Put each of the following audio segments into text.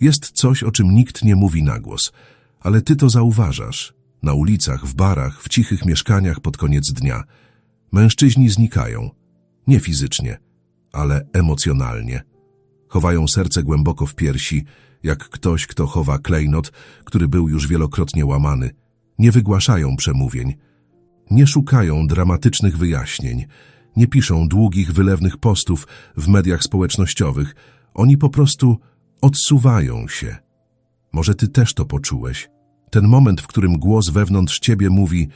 Jest coś, o czym nikt nie mówi na głos, ale ty to zauważasz. Na ulicach, w barach, w cichych mieszkaniach pod koniec dnia. Mężczyźni znikają. Nie fizycznie, ale emocjonalnie. Chowają serce głęboko w piersi, jak ktoś, kto chowa klejnot, który był już wielokrotnie łamany. Nie wygłaszają przemówień. Nie szukają dramatycznych wyjaśnień. Nie piszą długich, wylewnych postów w mediach społecznościowych. Oni po prostu odsuwają się. Może ty też to poczułeś. Ten moment, w którym głos wewnątrz ciebie mówi: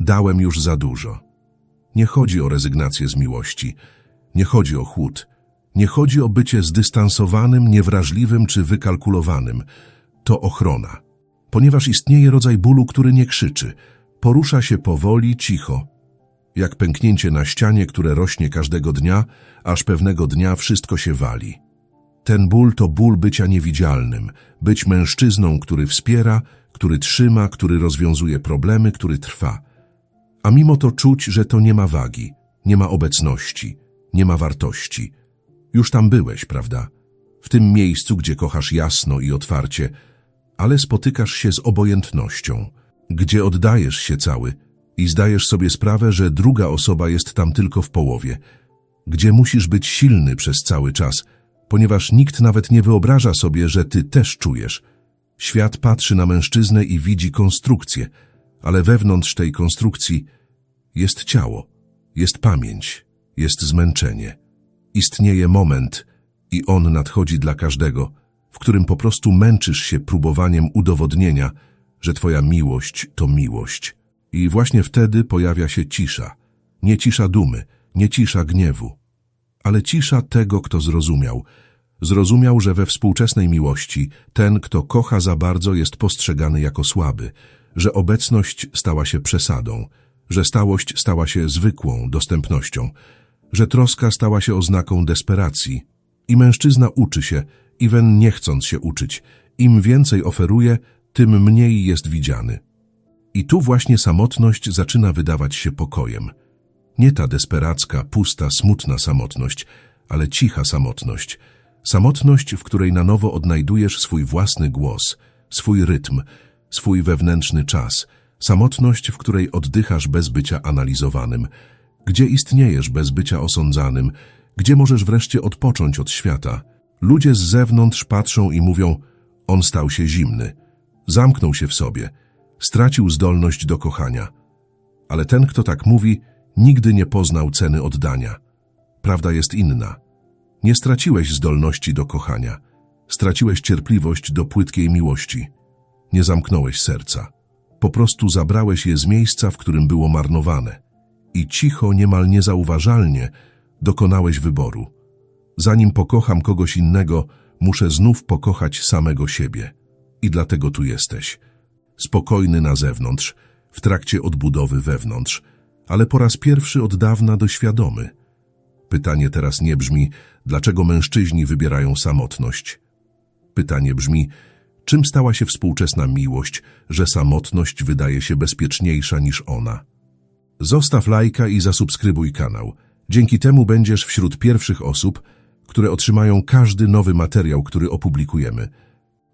Dałem już za dużo. Nie chodzi o rezygnację z miłości. Nie chodzi o chłód. Nie chodzi o bycie zdystansowanym, niewrażliwym czy wykalkulowanym. To ochrona. Ponieważ istnieje rodzaj bólu, który nie krzyczy. Porusza się powoli, cicho. Jak pęknięcie na ścianie, które rośnie każdego dnia, aż pewnego dnia wszystko się wali. Ten ból to ból bycia niewidzialnym, być mężczyzną, który wspiera, który trzyma, który rozwiązuje problemy, który trwa. A mimo to czuć, że to nie ma wagi, nie ma obecności, nie ma wartości. Już tam byłeś, prawda? W tym miejscu, gdzie kochasz jasno i otwarcie, ale spotykasz się z obojętnością, gdzie oddajesz się cały i zdajesz sobie sprawę, że druga osoba jest tam tylko w połowie, gdzie musisz być silny przez cały czas, ponieważ nikt nawet nie wyobraża sobie, że ty też czujesz. Świat patrzy na mężczyznę i widzi konstrukcję, ale wewnątrz tej konstrukcji jest ciało, jest pamięć, jest zmęczenie. Istnieje moment i on nadchodzi dla każdego, w którym po prostu męczysz się próbowaniem udowodnienia, że twoja miłość to miłość. I właśnie wtedy pojawia się cisza. Nie cisza dumy, nie cisza gniewu, ale cisza tego, kto zrozumiał. Zrozumiał, że we współczesnej miłości ten, kto kocha za bardzo, jest postrzegany jako słaby, że obecność stała się przesadą, że stałość stała się zwykłą dostępnością, że troska stała się oznaką desperacji. I mężczyzna uczy się, even nie chcąc się uczyć. Im więcej oferuje, tym mniej jest widziany. I tu właśnie samotność zaczyna wydawać się pokojem. Nie ta desperacka, pusta, smutna samotność, ale cicha samotność. Samotność, w której na nowo odnajdujesz swój własny głos, swój rytm, swój wewnętrzny czas. Samotność, w której oddychasz bez bycia analizowanym, gdzie istniejesz bez bycia osądzanym, gdzie możesz wreszcie odpocząć od świata. Ludzie z zewnątrz patrzą i mówią, on stał się zimny, zamknął się w sobie, stracił zdolność do kochania. Ale ten, kto tak mówi, nigdy nie poznał ceny oddania. Prawda jest inna. Nie straciłeś zdolności do kochania. Straciłeś cierpliwość do płytkiej miłości. Nie zamknąłeś serca. Po prostu zabrałeś je z miejsca, w którym było marnowane. I cicho, niemal niezauważalnie, dokonałeś wyboru. Zanim pokocham kogoś innego, muszę znów pokochać samego siebie. I dlatego tu jesteś. Spokojny na zewnątrz, w trakcie odbudowy wewnątrz, ale po raz pierwszy od dawna doświadomy. Pytanie teraz nie brzmi, dlaczego mężczyźni wybierają samotność. Pytanie brzmi, czym stała się współczesna miłość, że samotność wydaje się bezpieczniejsza niż ona. Zostaw lajka i zasubskrybuj kanał. Dzięki temu będziesz wśród pierwszych osób, które otrzymają każdy nowy materiał, który opublikujemy.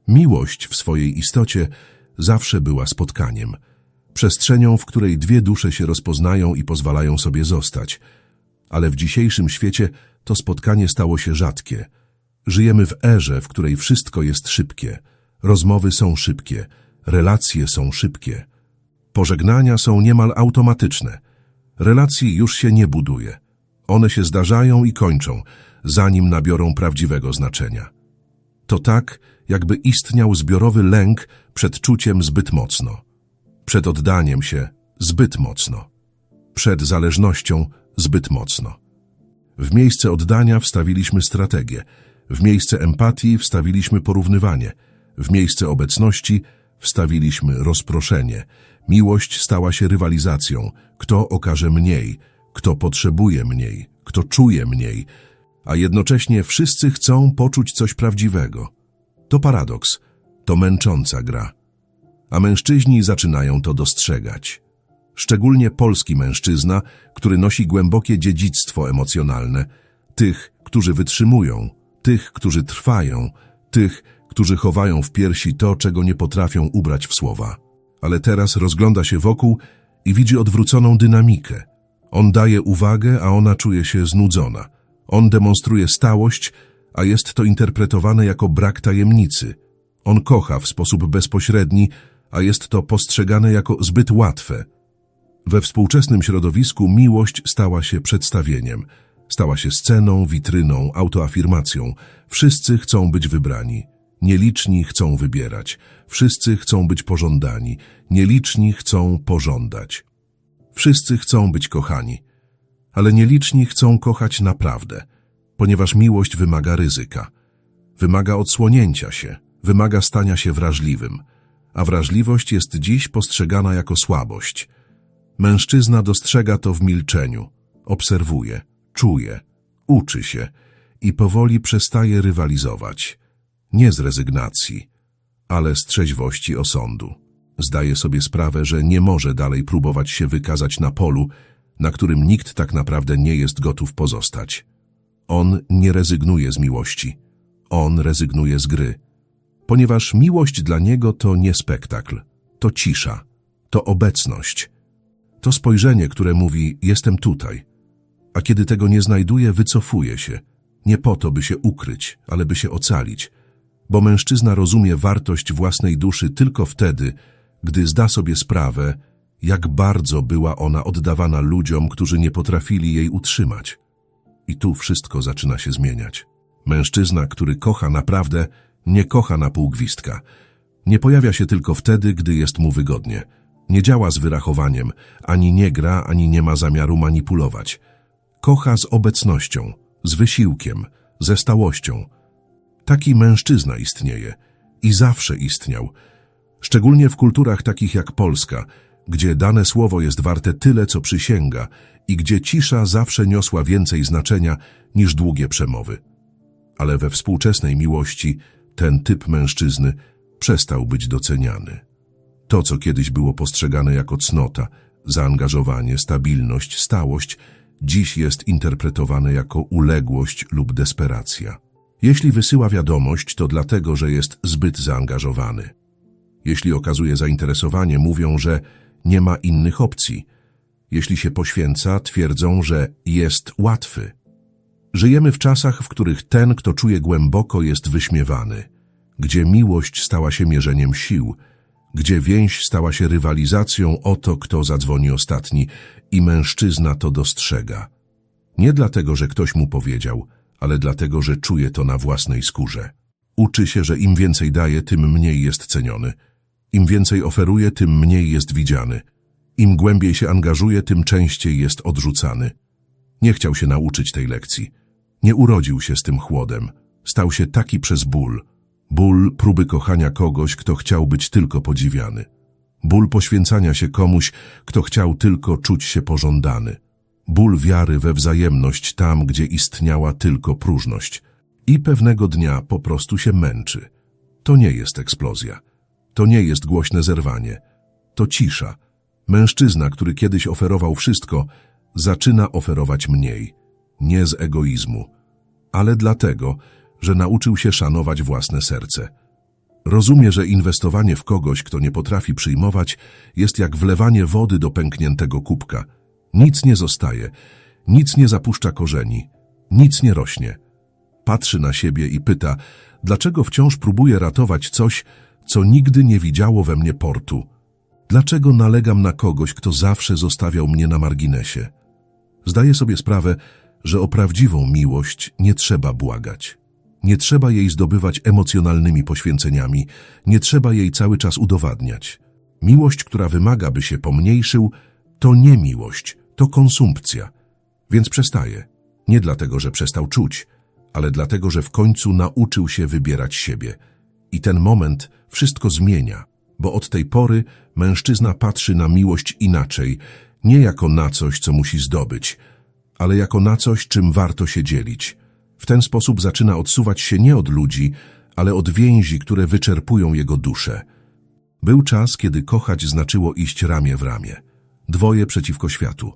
Miłość w swojej istocie zawsze była spotkaniem. Przestrzenią, w której dwie dusze się rozpoznają i pozwalają sobie zostać. Ale w dzisiejszym świecie to spotkanie stało się rzadkie. Żyjemy w erze, w której wszystko jest szybkie. Rozmowy są szybkie, relacje są szybkie. Pożegnania są niemal automatyczne. Relacji już się nie buduje. One się zdarzają i kończą, zanim nabiorą prawdziwego znaczenia. To tak, jakby istniał zbiorowy lęk przed czuciem zbyt mocno, przed oddaniem się zbyt mocno, przed zależnością zbyt mocno. W miejsce oddania wstawiliśmy strategię, w miejsce empatii wstawiliśmy porównywanie, w miejsce obecności wstawiliśmy rozproszenie. Miłość stała się rywalizacją. Kto okaże mniej, kto potrzebuje mniej, kto czuje mniej, a jednocześnie wszyscy chcą poczuć coś prawdziwego. To paradoks, to męcząca gra. A mężczyźni zaczynają to dostrzegać. Szczególnie polski mężczyzna, który nosi głębokie dziedzictwo emocjonalne, tych, którzy wytrzymują, tych, którzy trwają, tych, którzy chowają w piersi to, czego nie potrafią ubrać w słowa. Ale teraz rozgląda się wokół i widzi odwróconą dynamikę. On daje uwagę, a ona czuje się znudzona. On demonstruje stałość, a jest to interpretowane jako brak tajemnicy. On kocha w sposób bezpośredni, a jest to postrzegane jako zbyt łatwe. We współczesnym środowisku miłość stała się przedstawieniem. Stała się sceną, witryną, autoafirmacją. Wszyscy chcą być wybrani. Nieliczni chcą wybierać. Wszyscy chcą być pożądani. Nieliczni chcą pożądać. Wszyscy chcą być kochani. Ale nieliczni chcą kochać naprawdę, ponieważ miłość wymaga ryzyka. Wymaga odsłonięcia się, wymaga stania się wrażliwym. A wrażliwość jest dziś postrzegana jako słabość. Mężczyzna dostrzega to w milczeniu, obserwuje, czuje, uczy się i powoli przestaje rywalizować. Nie z rezygnacji, ale z trzeźwości osądu. Zdaje sobie sprawę, że nie może dalej próbować się wykazać na polu, na którym nikt tak naprawdę nie jest gotów pozostać. On nie rezygnuje z miłości. On rezygnuje z gry. Ponieważ miłość dla niego to nie spektakl, to cisza, to obecność. To spojrzenie, które mówi, jestem tutaj. A kiedy tego nie znajduje, wycofuje się. Nie po to, by się ukryć, ale by się ocalić. Bo mężczyzna rozumie wartość własnej duszy tylko wtedy, gdy zda sobie sprawę, jak bardzo była ona oddawana ludziom, którzy nie potrafili jej utrzymać. I tu wszystko zaczyna się zmieniać. Mężczyzna, który kocha naprawdę, nie kocha na pół gwizdka. Nie pojawia się tylko wtedy, gdy jest mu wygodnie. Nie działa z wyrachowaniem, ani nie gra, ani nie ma zamiaru manipulować. Kocha z obecnością, z wysiłkiem, ze stałością. Taki mężczyzna istnieje i zawsze istniał, szczególnie w kulturach takich jak Polska, gdzie dane słowo jest warte tyle, co przysięga i gdzie cisza zawsze niosła więcej znaczenia niż długie przemowy. Ale we współczesnej miłości ten typ mężczyzny przestał być doceniany. To, co kiedyś było postrzegane jako cnota, zaangażowanie, stabilność, stałość, dziś jest interpretowane jako uległość lub desperacja. Jeśli wysyła wiadomość, to dlatego, że jest zbyt zaangażowany. Jeśli okazuje zainteresowanie, mówią, że nie ma innych opcji. Jeśli się poświęca, twierdzą, że jest łatwy. Żyjemy w czasach, w których ten, kto czuje głęboko, jest wyśmiewany, gdzie miłość stała się mierzeniem sił, gdzie więź stała się rywalizacją o to, kto zadzwoni ostatni i mężczyzna to dostrzega. Nie dlatego, że ktoś mu powiedział, ale dlatego, że czuje to na własnej skórze. Uczy się, że im więcej daje, tym mniej jest ceniony. Im więcej oferuje, tym mniej jest widziany. Im głębiej się angażuje, tym częściej jest odrzucany. Nie chciał się nauczyć tej lekcji. Nie urodził się z tym chłodem. Stał się taki przez ból. Ból próby kochania kogoś, kto chciał być tylko podziwiany. Ból poświęcania się komuś, kto chciał tylko czuć się pożądany. Ból wiary we wzajemność tam, gdzie istniała tylko próżność. I pewnego dnia po prostu się męczy. To nie jest eksplozja. To nie jest głośne zerwanie. To cisza. Mężczyzna, który kiedyś oferował wszystko, zaczyna oferować mniej. Nie z egoizmu, ale dlatego, że nauczył się szanować własne serce. Rozumie, że inwestowanie w kogoś, kto nie potrafi przyjmować, jest jak wlewanie wody do pękniętego kubka. Nic nie zostaje, nic nie zapuszcza korzeni, nic nie rośnie. Patrzy na siebie i pyta, dlaczego wciąż próbuje ratować coś, co nigdy nie widziało we mnie portu. Dlaczego nalegam na kogoś, kto zawsze zostawiał mnie na marginesie? Zdaję sobie sprawę, że o prawdziwą miłość nie trzeba błagać. Nie trzeba jej zdobywać emocjonalnymi poświęceniami, nie trzeba jej cały czas udowadniać. Miłość, która wymaga, by się pomniejszył, to nie miłość, to konsumpcja. Więc przestaje. Nie dlatego, że przestał czuć, ale dlatego, że w końcu nauczył się wybierać siebie. I ten moment wszystko zmienia, bo od tej pory mężczyzna patrzy na miłość inaczej, nie jako na coś, co musi zdobyć, ale jako na coś, czym warto się dzielić. W ten sposób zaczyna odsuwać się nie od ludzi, ale od więzi, które wyczerpują jego duszę. Był czas, kiedy kochać znaczyło iść ramię w ramię. Dwoje przeciwko światu.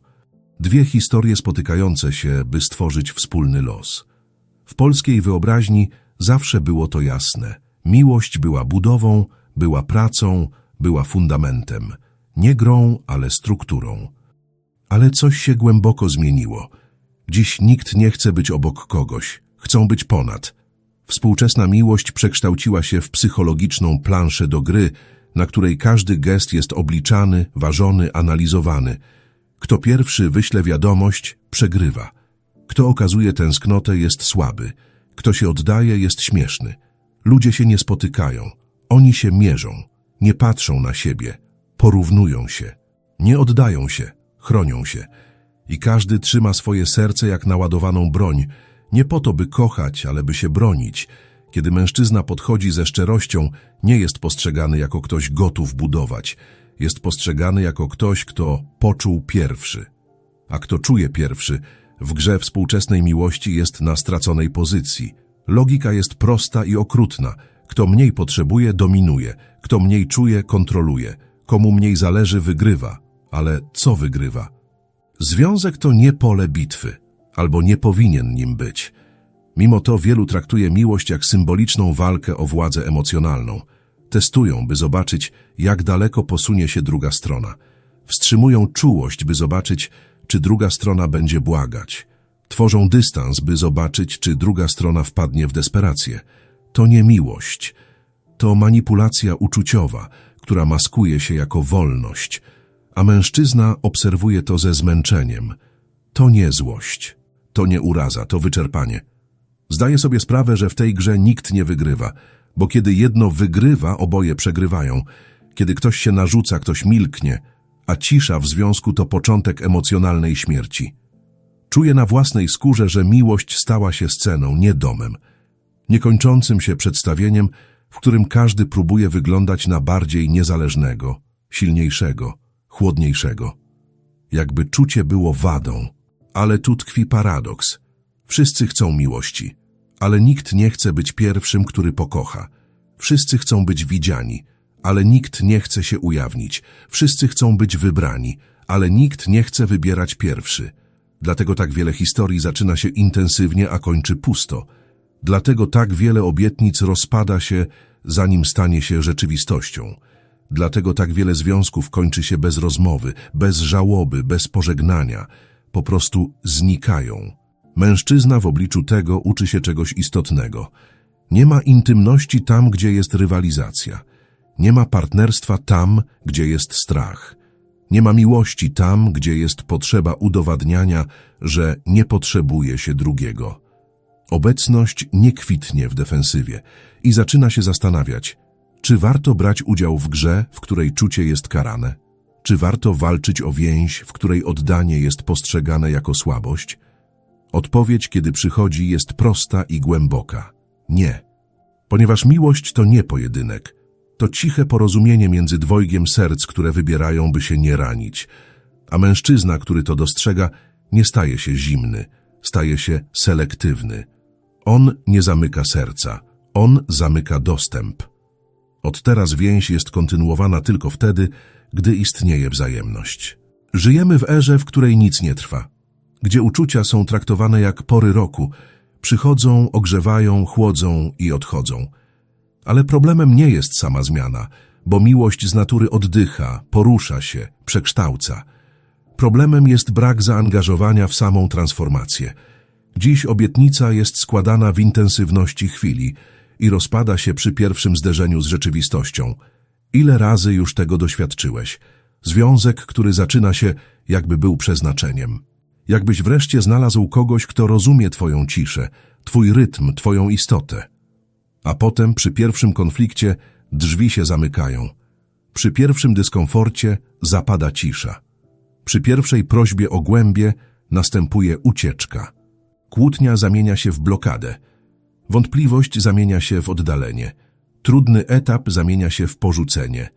Dwie historie spotykające się, by stworzyć wspólny los. W polskiej wyobraźni zawsze było to jasne. Miłość była budową, była pracą, była fundamentem. Nie grą, ale strukturą. Ale coś się głęboko zmieniło. Dziś nikt nie chce być obok kogoś. Chcą być ponad. Współczesna miłość przekształciła się w psychologiczną planszę do gry, na której każdy gest jest obliczany, ważony, analizowany. Kto pierwszy wyśle wiadomość, przegrywa. Kto okazuje tęsknotę, jest słaby. Kto się oddaje, jest śmieszny. Ludzie się nie spotykają. Oni się mierzą. Nie patrzą na siebie. Porównują się. Nie oddają się. Chronią się. I każdy trzyma swoje serce jak naładowaną broń. Nie po to, by kochać, ale by się bronić. Kiedy mężczyzna podchodzi ze szczerością, nie jest postrzegany jako ktoś gotów budować. Jest postrzegany jako ktoś, kto poczuł pierwszy. A kto czuje pierwszy, w grze współczesnej miłości jest na straconej pozycji. Logika jest prosta i okrutna. Kto mniej potrzebuje, dominuje. Kto mniej czuje, kontroluje. Komu mniej zależy, wygrywa. Ale co wygrywa? Związek to nie pole bitwy, albo nie powinien nim być. Mimo to wielu traktuje miłość jak symboliczną walkę o władzę emocjonalną. Testują, by zobaczyć, jak daleko posunie się druga strona. Wstrzymują czułość, by zobaczyć, czy druga strona będzie błagać. Tworzą dystans, by zobaczyć, czy druga strona wpadnie w desperację. To nie miłość. To manipulacja uczuciowa, która maskuje się jako wolność, a mężczyzna obserwuje to ze zmęczeniem. To nie złość, to nie uraza, to wyczerpanie. Zdaje sobie sprawę, że w tej grze nikt nie wygrywa, bo kiedy jedno wygrywa, oboje przegrywają. Kiedy ktoś się narzuca, ktoś milknie, a cisza w związku to początek emocjonalnej śmierci. Czuje na własnej skórze, że miłość stała się sceną, nie domem. Niekończącym się przedstawieniem, w którym każdy próbuje wyglądać na bardziej niezależnego, silniejszego, chłodniejszego. Jakby czucie było wadą. Ale tu tkwi paradoks. Wszyscy chcą miłości, ale nikt nie chce być pierwszym, który pokocha. Wszyscy chcą być widziani, ale nikt nie chce się ujawnić. Wszyscy chcą być wybrani, ale nikt nie chce wybierać pierwszy. Dlatego tak wiele historii zaczyna się intensywnie, a kończy pusto. Dlatego tak wiele obietnic rozpada się, zanim stanie się rzeczywistością. Dlatego tak wiele związków kończy się bez rozmowy, bez żałoby, bez pożegnania. Po prostu znikają. Mężczyzna w obliczu tego uczy się czegoś istotnego. Nie ma intymności tam, gdzie jest rywalizacja. Nie ma partnerstwa tam, gdzie jest strach. Nie ma miłości tam, gdzie jest potrzeba udowadniania, że nie potrzebuje się drugiego. Obecność nie kwitnie w defensywie i zaczyna się zastanawiać, czy warto brać udział w grze, w której czucie jest karane? Czy warto walczyć o więź, w której oddanie jest postrzegane jako słabość? Odpowiedź, kiedy przychodzi, jest prosta i głęboka. Nie. Ponieważ miłość to nie pojedynek. To ciche porozumienie między dwojgiem serc, które wybierają, by się nie ranić. A mężczyzna, który to dostrzega, nie staje się zimny, staje się selektywny. On nie zamyka serca, on zamyka dostęp. Od teraz więź jest kontynuowana tylko wtedy, gdy istnieje wzajemność. Żyjemy w erze, w której nic nie trwa, gdzie uczucia są traktowane jak pory roku, przychodzą, ogrzewają, chłodzą i odchodzą. Ale problemem nie jest sama zmiana, bo miłość z natury oddycha, porusza się, przekształca. Problemem jest brak zaangażowania w samą transformację. Dziś obietnica jest składana w intensywności chwili i rozpada się przy pierwszym zderzeniu z rzeczywistością. Ile razy już tego doświadczyłeś? Związek, który zaczyna się, jakby był przeznaczeniem. Jakbyś wreszcie znalazł kogoś, kto rozumie twoją ciszę, twój rytm, twoją istotę. A potem, przy pierwszym konflikcie, drzwi się zamykają. Przy pierwszym dyskomforcie zapada cisza. Przy pierwszej prośbie o głębie następuje ucieczka. Kłótnia zamienia się w blokadę. Wątpliwość zamienia się w oddalenie. Trudny etap zamienia się w porzucenie.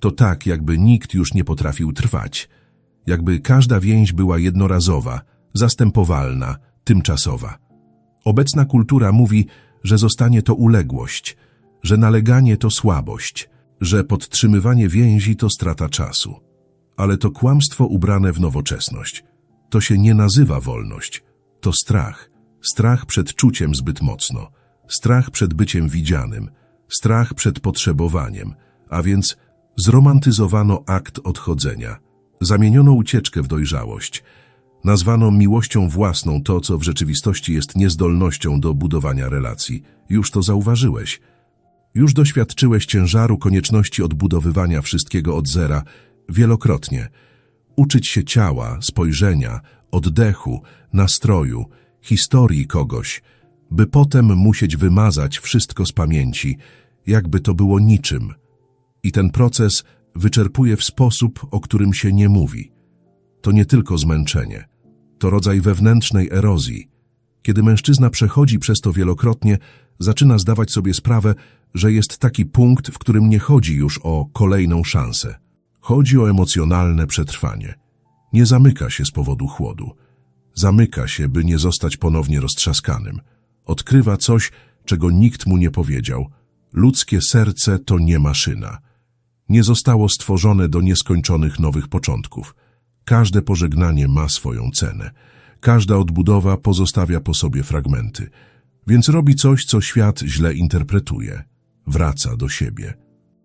To tak, jakby nikt już nie potrafił trwać. Jakby każda więź była jednorazowa, zastępowalna, tymczasowa. Obecna kultura mówi, że zostanie to uległość, że naleganie to słabość, że podtrzymywanie więzi to strata czasu. Ale to kłamstwo ubrane w nowoczesność. To się nie nazywa wolność. To strach. Strach przed czuciem zbyt mocno. Strach przed byciem widzianym. strach przed potrzebowaniem, a więc zromantyzowano akt odchodzenia, zamieniono ucieczkę w dojrzałość, nazwano miłością własną to, co w rzeczywistości jest niezdolnością do budowania relacji. Już to zauważyłeś. Już doświadczyłeś ciężaru konieczności odbudowywania wszystkiego od zera wielokrotnie. Uczyć się ciała, spojrzenia, oddechu, nastroju, historii kogoś, by potem musieć wymazać wszystko z pamięci, jakby to było niczym. I ten proces wyczerpuje w sposób, o którym się nie mówi. To nie tylko zmęczenie, to rodzaj wewnętrznej erozji. Kiedy mężczyzna przechodzi przez to wielokrotnie, zaczyna zdawać sobie sprawę, że jest taki punkt, w którym nie chodzi już o kolejną szansę. Chodzi o emocjonalne przetrwanie. Nie zamyka się z powodu chłodu. Zamyka się, by nie zostać ponownie roztrzaskanym. Odkrywa coś, czego nikt mu nie powiedział. Ludzkie serce to nie maszyna. Nie zostało stworzone do nieskończonych nowych początków. Każde pożegnanie ma swoją cenę. Każda odbudowa pozostawia po sobie fragmenty. Więc robi coś, co świat źle interpretuje. Wraca do siebie.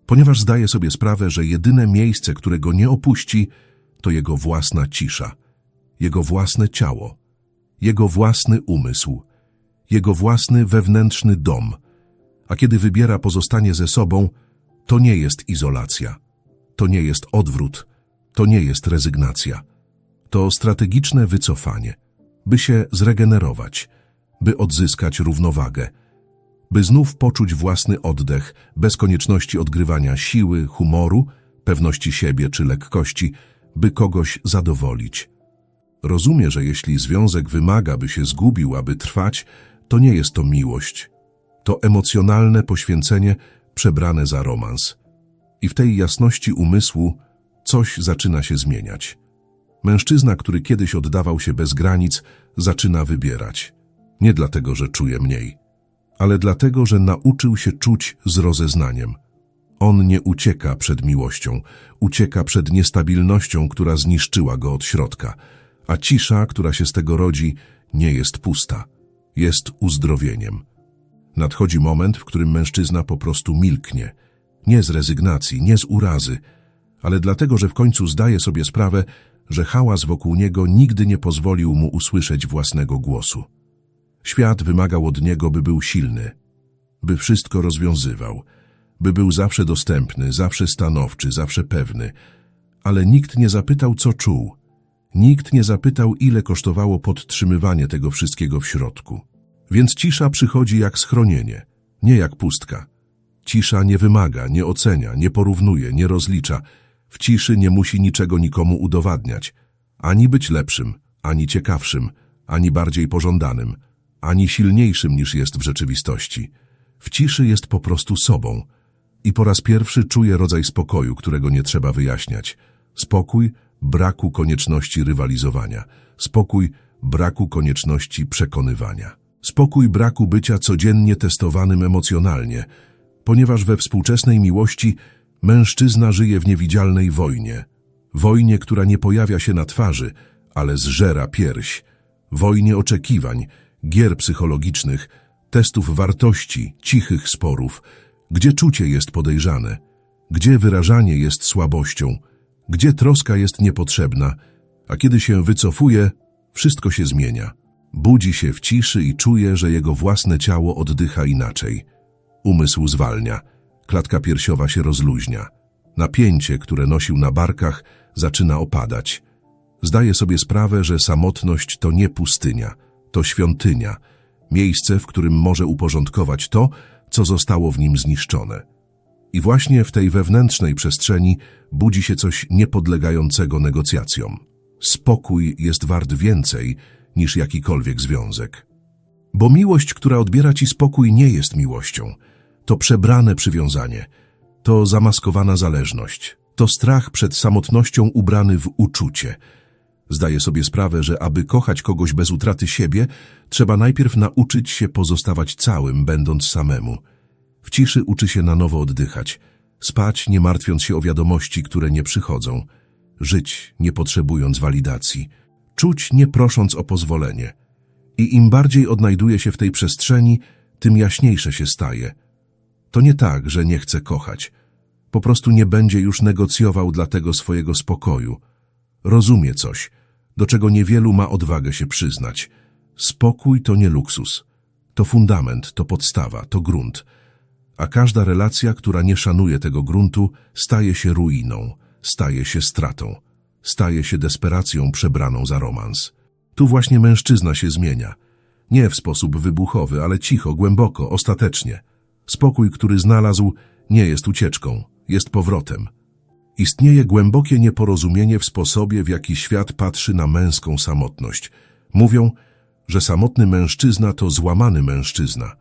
Ponieważ zdaje sobie sprawę, że jedyne miejsce, które go nie opuści, to jego własna cisza, jego własne ciało, jego własny umysł, jego własny wewnętrzny dom. A kiedy wybiera pozostanie ze sobą, to nie jest izolacja, to nie jest odwrót, to nie jest rezygnacja. To strategiczne wycofanie, by się zregenerować, by odzyskać równowagę, by znów poczuć własny oddech bez konieczności odgrywania siły, humoru, pewności siebie czy lekkości, by kogoś zadowolić. Rozumie, że jeśli związek wymaga, by się zgubił, aby trwać, to nie jest to miłość. To emocjonalne poświęcenie przebrane za romans. I w tej jasności umysłu coś zaczyna się zmieniać. Mężczyzna, który kiedyś oddawał się bez granic, zaczyna wybierać. Nie dlatego, że czuje mniej, ale dlatego, że nauczył się czuć z rozeznaniem. On nie ucieka przed miłością, ucieka przed niestabilnością, która zniszczyła go od środka, a cisza, która się z tego rodzi, nie jest pusta, jest uzdrowieniem. Nadchodzi moment, w którym mężczyzna po prostu milknie, nie z rezygnacji, nie z urazy, ale dlatego, że w końcu zdaje sobie sprawę, że hałas wokół niego nigdy nie pozwolił mu usłyszeć własnego głosu. Świat wymagał od niego, by był silny, by wszystko rozwiązywał, by był zawsze dostępny, zawsze stanowczy, zawsze pewny, ale nikt nie zapytał, co czuł. Nikt nie zapytał, ile kosztowało podtrzymywanie tego wszystkiego w środku. Więc cisza przychodzi jak schronienie, nie jak pustka. Cisza nie wymaga, nie ocenia, nie porównuje, nie rozlicza. W ciszy nie musi niczego nikomu udowadniać. Ani być lepszym, ani ciekawszym, ani bardziej pożądanym, ani silniejszym niż jest w rzeczywistości. W ciszy jest po prostu sobą. I po raz pierwszy czuje rodzaj spokoju, którego nie trzeba wyjaśniać. Spokój braku konieczności rywalizowania. Spokój braku konieczności przekonywania. Spokój braku bycia codziennie testowanym emocjonalnie, ponieważ we współczesnej miłości mężczyzna żyje w niewidzialnej wojnie. Wojnie, która nie pojawia się na twarzy, ale zżera pierś. Wojnie oczekiwań, gier psychologicznych, testów wartości, cichych sporów, gdzie czucie jest podejrzane, gdzie wyrażanie jest słabością, gdzie troska jest niepotrzebna, a kiedy się wycofuje, wszystko się zmienia. Budzi się w ciszy i czuje, że jego własne ciało oddycha inaczej. Umysł zwalnia, klatka piersiowa się rozluźnia. Napięcie, które nosił na barkach, zaczyna opadać. Zdaje sobie sprawę, że samotność to nie pustynia, to świątynia, miejsce, w którym może uporządkować to, co zostało w nim zniszczone. I właśnie w tej wewnętrznej przestrzeni budzi się coś niepodlegającego negocjacjom. Spokój jest wart więcej niż jakikolwiek związek. Bo miłość, która odbiera ci spokój, nie jest miłością. To przebrane przywiązanie, to zamaskowana zależność, to strach przed samotnością ubrany w uczucie. Zdaję sobie sprawę, że aby kochać kogoś bez utraty siebie, trzeba najpierw nauczyć się pozostawać całym, będąc samemu. W ciszy uczy się na nowo oddychać, spać nie martwiąc się o wiadomości, które nie przychodzą, żyć nie potrzebując walidacji, czuć nie prosząc o pozwolenie. I im bardziej odnajduje się w tej przestrzeni, tym jaśniejsze się staje. To nie tak, że nie chce kochać. Po prostu nie będzie już negocjował dla tego swojego spokoju. Rozumie coś, do czego niewielu ma odwagę się przyznać. Spokój to nie luksus. To fundament, to podstawa, to grunt. A każda relacja, która nie szanuje tego gruntu, staje się ruiną, staje się stratą, staje się desperacją przebraną za romans. Tu właśnie mężczyzna się zmienia. Nie w sposób wybuchowy, ale cicho, głęboko, ostatecznie. Spokój, który znalazł, nie jest ucieczką, jest powrotem. Istnieje głębokie nieporozumienie w sposobie, w jaki świat patrzy na męską samotność. Mówią, że samotny mężczyzna to złamany mężczyzna,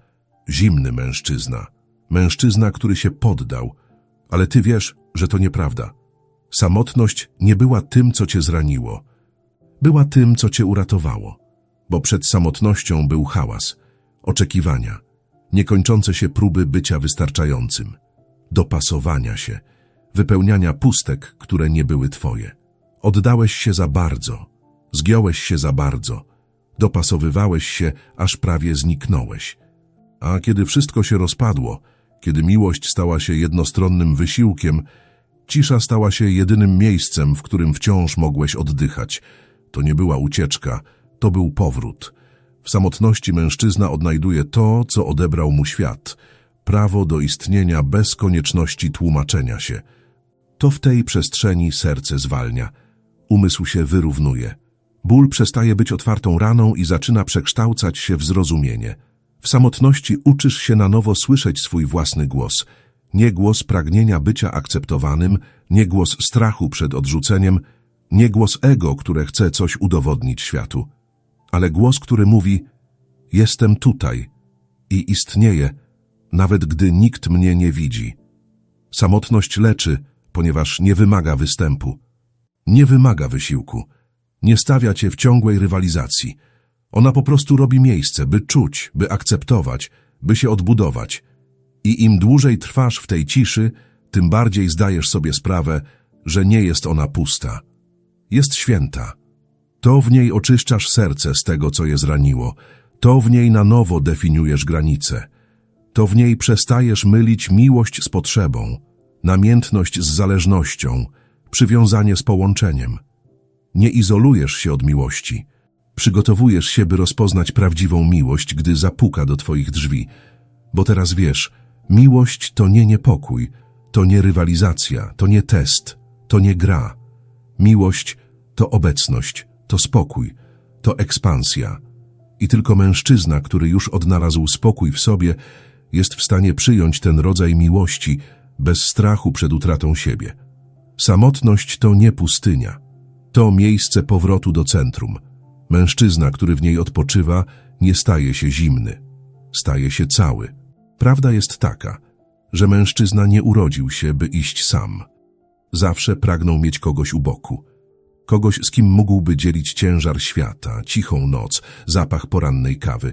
zimny mężczyzna, mężczyzna, który się poddał. Ale ty wiesz, że to nieprawda. Samotność nie była tym, co cię zraniło. Była tym, co cię uratowało. Bo przed samotnością był hałas, oczekiwania, niekończące się próby bycia wystarczającym, dopasowania się, wypełniania pustek, które nie były twoje. Oddałeś się za bardzo, zgiąłeś się za bardzo, dopasowywałeś się, aż prawie zniknąłeś. A kiedy wszystko się rozpadło, kiedy miłość stała się jednostronnym wysiłkiem, cisza stała się jedynym miejscem, w którym wciąż mogłeś oddychać. To nie była ucieczka, to był powrót. W samotności mężczyzna odnajduje to, co odebrał mu świat, prawo do istnienia bez konieczności tłumaczenia się. To w tej przestrzeni serce zwalnia, umysł się wyrównuje. Ból przestaje być otwartą raną i zaczyna przekształcać się w zrozumienie. W samotności uczysz się na nowo słyszeć swój własny głos. Nie głos pragnienia bycia akceptowanym, nie głos strachu przed odrzuceniem, nie głos ego, które chce coś udowodnić światu, ale głos, który mówi: Jestem tutaj i istnieję, nawet gdy nikt mnie nie widzi. Samotność leczy, ponieważ nie wymaga występu, nie wymaga wysiłku, nie stawia cię w ciągłej rywalizacji. Ona po prostu robi miejsce, by czuć, by akceptować, by się odbudować. I im dłużej trwasz w tej ciszy, tym bardziej zdajesz sobie sprawę, że nie jest ona pusta. Jest święta. To w niej oczyszczasz serce z tego, co je zraniło. To w niej na nowo definiujesz granice. To w niej przestajesz mylić miłość z potrzebą, namiętność z zależnością, przywiązanie z połączeniem. Nie izolujesz się od miłości. Przygotowujesz się, by rozpoznać prawdziwą miłość, gdy zapuka do twoich drzwi. Bo teraz wiesz, miłość to nie niepokój, to nie rywalizacja, to nie test, to nie gra. Miłość to obecność, to spokój, to ekspansja. I tylko mężczyzna, który już odnalazł spokój w sobie, jest w stanie przyjąć ten rodzaj miłości bez strachu przed utratą siebie. Samotność to nie pustynia. To miejsce powrotu do centrum. Mężczyzna, który w niej odpoczywa, nie staje się zimny. Staje się cały. Prawda jest taka, że mężczyzna nie urodził się, by iść sam. Zawsze pragnął mieć kogoś u boku. Kogoś, z kim mógłby dzielić ciężar świata, cichą noc, zapach porannej kawy,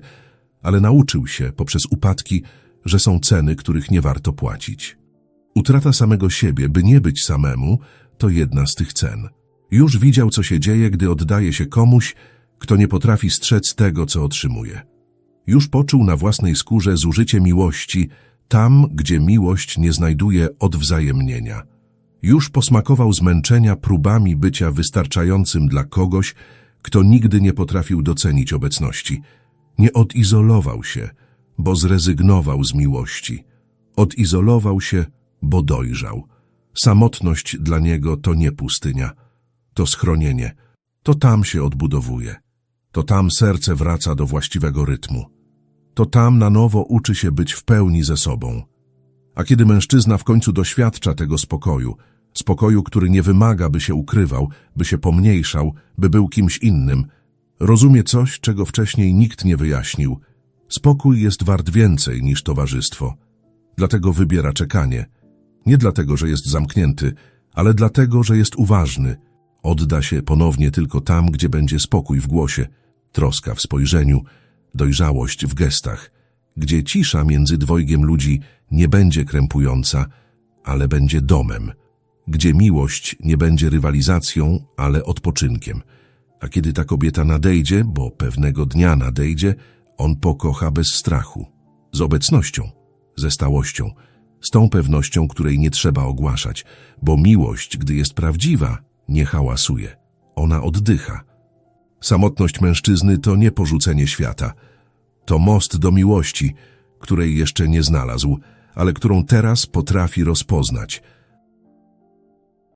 ale nauczył się poprzez upadki, że są ceny, których nie warto płacić. Utrata samego siebie, by nie być samemu, to jedna z tych cen. Już widział, co się dzieje, gdy oddaje się komuś, kto nie potrafi strzec tego, co otrzymuje. Już poczuł na własnej skórze zużycie miłości tam, gdzie miłość nie znajduje odwzajemnienia. Już posmakował zmęczenia próbami bycia wystarczającym dla kogoś, kto nigdy nie potrafił docenić obecności. Nie odizolował się, bo zrezygnował z miłości. Odizolował się, bo dojrzał. Samotność dla niego to nie pustynia, to schronienie. To tam się odbudowuje. To tam serce wraca do właściwego rytmu. To tam na nowo uczy się być w pełni ze sobą. A kiedy mężczyzna w końcu doświadcza tego spokoju, spokoju, który nie wymaga, by się ukrywał, by się pomniejszał, by był kimś innym, rozumie coś, czego wcześniej nikt nie wyjaśnił. Spokój jest wart więcej niż towarzystwo. Dlatego wybiera czekanie. Nie dlatego, że jest zamknięty, ale dlatego, że jest uważny. Odda się ponownie tylko tam, gdzie będzie spokój w głosie, troska w spojrzeniu, dojrzałość w gestach, gdzie cisza między dwojgiem ludzi nie będzie krępująca, ale będzie domem, gdzie miłość nie będzie rywalizacją, ale odpoczynkiem. A kiedy ta kobieta nadejdzie, bo pewnego dnia nadejdzie, on pokocha bez strachu, z obecnością, ze stałością, z tą pewnością, której nie trzeba ogłaszać, bo miłość, gdy jest prawdziwa, nie hałasuje. Ona oddycha. Samotność mężczyzny to nie porzucenie świata. To most do miłości, której jeszcze nie znalazł, ale którą teraz potrafi rozpoznać –